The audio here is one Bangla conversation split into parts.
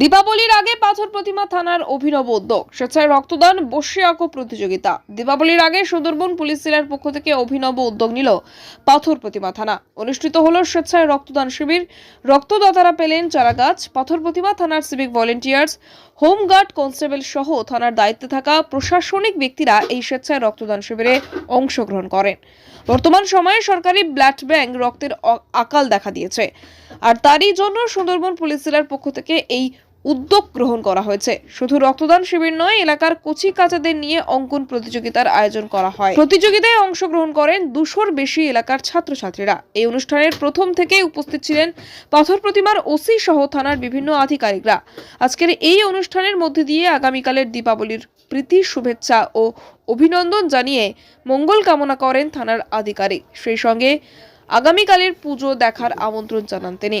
দীপাবলির আগে পাথর প্রতিমা থানার অভিনব উদ্যোগ। স্বেচ্ছায় রক্তদান বসে আঁকো প্রতিযোগিতা। দীপাবলির আগে সুন্দরবন পুলিশ জেলার পক্ষ থেকে অভিনব উদ্যোগ নিল পাথর প্রতিমা থানা। অনুষ্ঠিত হল স্বেচ্ছায় রক্তদান শিবির। রক্তদাতারা পেলেন চারাগাছ, পাথর প্রতিমা থানার সিভিক ভলেন্টিয়ার্স হোমগার্ড কনস্টেবল সহ থানার দায়িত্বে থাকা প্রশাসনিক ব্যক্তিরা এই স্বেচ্ছায় রক্তদান শিবিরে অংশগ্রহণ করেন। বর্তমান সময়ে সরকারি ব্লাড ব্যাংক রক্তের আকাল দেখা দিয়েছে। আর তারই জন্য সুন্দরবন পুলিশ জেলার পক্ষ থেকে এই উদ্যোগ গ্রহণ করা হয়েছে। শুধু রক্তদান শিবির নয়, এলাকার কচি কাচাদের নিয়ে অঙ্কন প্রতিযোগিতার আয়োজন করা হয়। প্রতিযোগিতায় অংশগ্রহণ করেন দুশোর বেশি এলাকার ছাত্রছাত্রীরা। এই অনুষ্ঠানের প্রথম থেকে উপস্থিত ছিলেন পাথর প্রতিমার ওসি সহ থানার বিভিন্ন আধিকারিকরা। আজকের এই অনুষ্ঠানের মধ্যে দিয়ে আগামীকালের দীপাবলির প্রীতি, শুভেচ্ছা ও অভিনন্দন জানিয়ে মঙ্গল কামনা করেন থানার আধিকারিক। সেই সঙ্গে আগামীকালের পুজো দেখার আমন্ত্রণ জানান তিনি।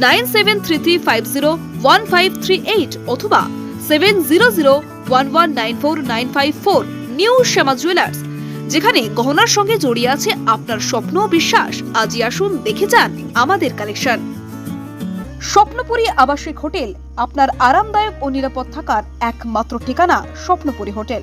nine seven three three five zero one five three eight অথবা seven zero zero one one nine four nine five four new Shyama jewellers, যেখানে গহনার সঙ্গে জড়িয়ে আছে আপনার স্বপ্ন বিশ্বাস। আজই আসুন দেখে যান আমাদের কালেকশন। স্বপ্নপুরী আবাসিক হোটেল, আপনার আরামদায়ক ও নিরাপদ থাকার একমাত্র ঠিকানা স্বপ্নপুরী হোটেল।